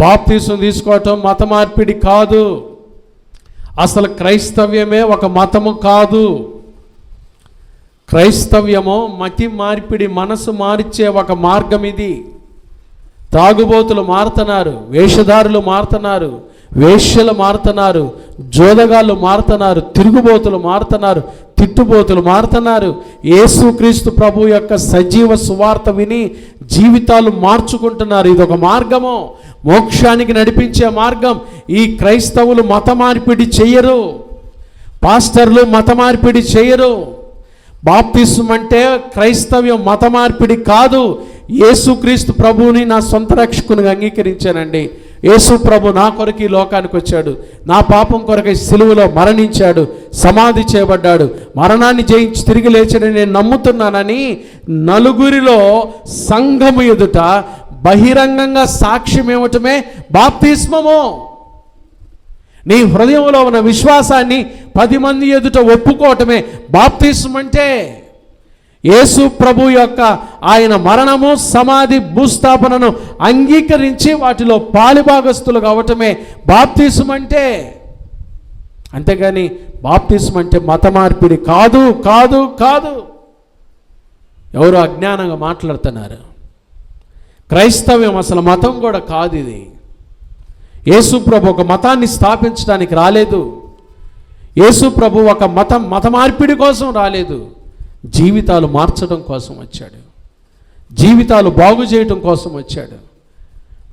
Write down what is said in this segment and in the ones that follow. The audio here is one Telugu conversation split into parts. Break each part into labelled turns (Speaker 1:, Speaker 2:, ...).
Speaker 1: బాప్తీసం తీసుకోవటం మత మార్పిడి కాదు. అసలు క్రైస్తవ్యమే ఒక మతము కాదు. క్రైస్తవ్యము మతి మార్పిడి మనసు మార్చే ఒక మార్గం ఇది. తాగుబోతులు మారుతున్నారు వేషధారులు మారుతున్నారు వేష్యలు మారుతున్నారు జోదగాళ్ళు మారుతున్నారు తిరుగుబోతులు మారుతున్నారు తిట్టుబోతులు మారుతున్నారు. యేసుక్రీస్తు ప్రభు యొక్క సజీవ సువార్త విని జీవితాలు మార్చుకుంటున్నారు. ఇది ఒక మార్గము. మోక్షానికి నడిపించే మార్గం. ఈ క్రైస్తవులు మత మార్పిడి చెయ్యరు పాస్టర్లు మత మార్పిడి చేయరు. బాప్తిస్మ్ అంటే క్రైస్తవ్యం మత మార్పిడి కాదు. యేసుక్రీస్తు ప్రభువుని నా సొంత రక్షకునిగా అంగీకరించానండి. యేసు ప్రభు నా కొరకు ఈ లోకానికి వచ్చాడు. నా పాపం కొరకై సిలువలో మరణించాడు. సమాధి చేయబడ్డాడు. మరణాన్ని జయించి తిరిగి లేచాడని నేను నమ్ముతున్నానని నలుగురిలో సంఘము ఎదుట బహిరంగంగా సాక్ష్యం ఇవ్వటమే బాప్తిస్మము. నీ హృదయంలో ఉన్న విశ్వాసాన్ని పది మంది ఎదుట ఒప్పుకోవటమే. బాప్తిస్మం అంటే యేసు ప్రభు యొక్క ఆయన మరణము సమాధి భూస్థాపనను అంగీకరించి వాటిలో పాలిభాగస్తులు కావటమే బాప్తీసం అంటే. అంతేగాని బాప్తీసం అంటే మత మార్పిడి కాదు కాదు కాదు. ఎవరు అజ్ఞానంగా మాట్లాడుతున్నారు? క్రైస్తవ్యం అసలు మతం కూడా కాదు ఇది. యేసుప్రభు ఒక మతాన్ని స్థాపించడానికి రాలేదు. యేసుప్రభు ఒక మతం మత మార్పిడి కోసం రాలేదు. జీవితాలు మార్చడం కోసం వచ్చాడు. జీవితాలు బాగు చేయటం కోసం వచ్చాడు.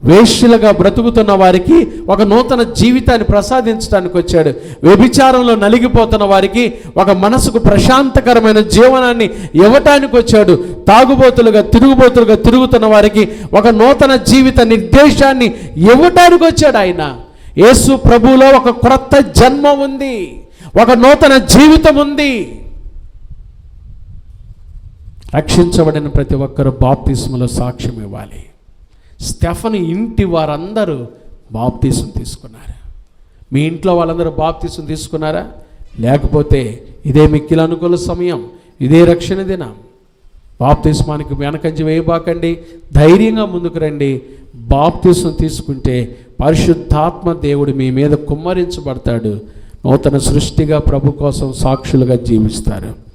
Speaker 1: వేష్యులుగా బ్రతుకుతున్న వారికి ఒక నూతన జీవితాన్ని ప్రసాదించడానికి వచ్చాడు. వ్యభిచారంలో నలిగిపోతున్న వారికి ఒక మనసుకు ప్రశాంతకరమైన జీవనాన్ని ఇవ్వటానికి వచ్చాడు. తాగుబోతులుగా తిరుగుబోతులుగా తిరుగుతున్న వారికి ఒక నూతన జీవిత నిర్దేశాన్ని ఇవ్వటానికి వచ్చాడు ఆయన. యేసు ప్రభువులో ఒక క్రొత్త జన్మ ఉంది. ఒక నూతన జీవితం ఉంది. రక్షించబడిన ప్రతి ఒక్కరూ బాప్తిస్మలో సాక్ష్యం ఇవ్వాలి. స్టెఫన్ ఇంటి వారందరూ బాప్తీసం తీసుకున్నారు. మీ ఇంట్లో వాళ్ళందరూ బాప్తీసం తీసుకున్నారా? లేకపోతే ఇదే మిక్కిల అనుకూల సమయం ఇదే రక్షణ దినం. బాప్తిస్మానికి వెనకంచి వేయబాకండి ధైర్యంగా ముందుకు రండి. బాప్తిస్మం తీసుకుంటే పరిశుద్ధాత్మ దేవుడు మీ మీద కుమ్మరించబడతాడు. నూతన సృష్టిగా ప్రభు కోసం సాక్షులుగా జీవిస్తారు.